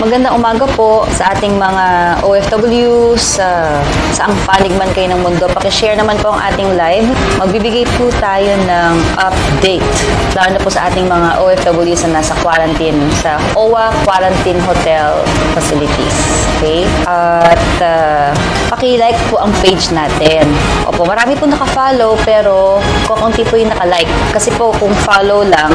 Magandang umaga po sa ating mga OFWs, sa saang panig man kayo ng mundo. Pakishare naman po ang ating live. Magbibigay po tayo ng update, lalo na po sa ating mga OFWs na nasa quarantine sa OWA Quarantine Hotel Facilities. Okay? At uh, paki-like po ang page natin. Opo, marami po naka-follow pero kukunti po yung naka-like. Kasi po kung follow lang,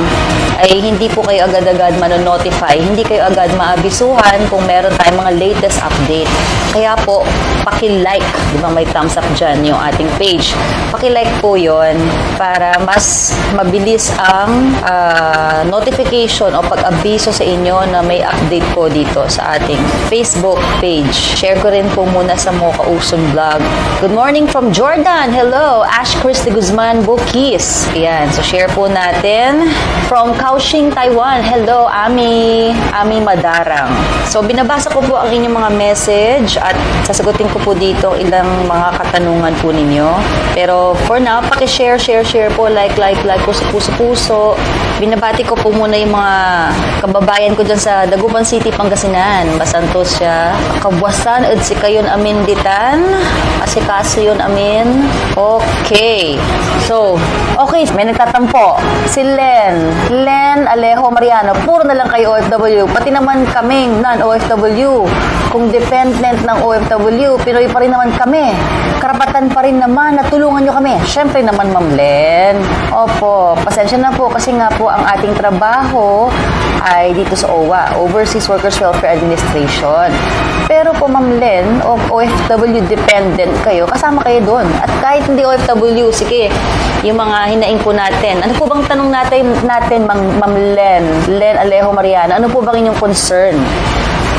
ay hindi po kayo agad-agad manonotify, hindi kayo agad maabisuhan kung meron tayong mga latest update. Kaya po, paki-like, di ba may thumbs up dyan yung ating page. Paki-like po yon para mas mabilis ang ah, notification o pag-abiso sa inyo na may update po dito sa ating Facebook page. Share ko rin po muna sa Mocha Uson Vlog. Good morning from Jordan. Hello, Ash Christy Guzman Bukis. Ayan, so share po natin. From Kaohsiung, Taiwan. Hello, Ami. Ami Madarang. So, binabasa ko po ang inyong mga message at sasagutin ko po dito ilang mga katanungan po ninyo. Pero for now, paki-share, share, share po, like, like, like, puso, puso, puso. Binabati ko po muna yung mga kababayan ko dyan sa Dagupan City, Pangasinan. Basantos siya. Kabwasan, at si kayon amin ditan. Asikaso yun amin. Okay. So, okay, may nagtatampo. Si Len. Len Alejo Mariano. Puro na lang kayo OFW. Pati naman kaming non-OFW. Kung dependent ng OFW, Pinoy pa rin naman kami. Karapatan pa rin naman na tulungan nyo kami. Siyempre naman, Ma'am Len. Opo, pasensya na po kasi nga po ang ating trabaho ay dito sa OWA, Overseas Workers Welfare Administration. Pero po, Ma'am Len, o OFW dependent kayo, kasama kayo doon. At kahit hindi OFW, sige, yung mga hinaing po natin. Ano po bang tanong natin, natin Ma'am, Len, Len Alejo Mariana, ano po bang inyong concern?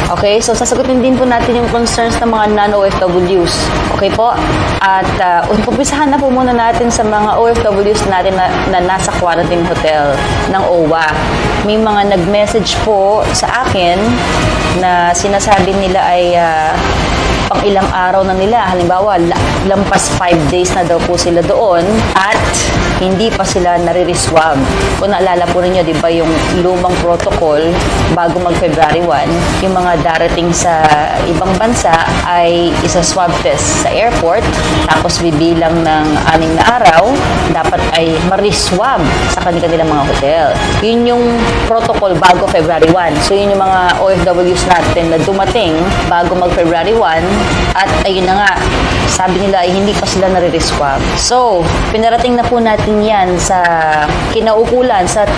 Okay, so sasagutin din po natin yung concerns ng mga non-OFWs. Okay po? At uh, umpisahan na po muna natin sa mga OFWs natin na, na nasa quarantine hotel ng OWA. May mga nag-message po sa akin na sinasabi nila ay uh, pang ilang araw na nila. Halimbawa, la- lampas 5 days na daw po sila doon at hindi pa sila nare-reswab. Kung naalala po ninyo, di ba, yung lumang protocol bago mag-February 1, yung mga darating sa ibang bansa ay isa-swab test sa airport, tapos bibilang ng aning na araw, dapat ay mariswab sa kanilang mga hotel. Yun yung protocol bago February 1. So, yun yung mga OFWs natin na dumating bago mag-February 1 at ayun na nga, sabi nila ay hindi pa sila nare-reswab. So, pinarating na po natin yan sa kinaukulan sa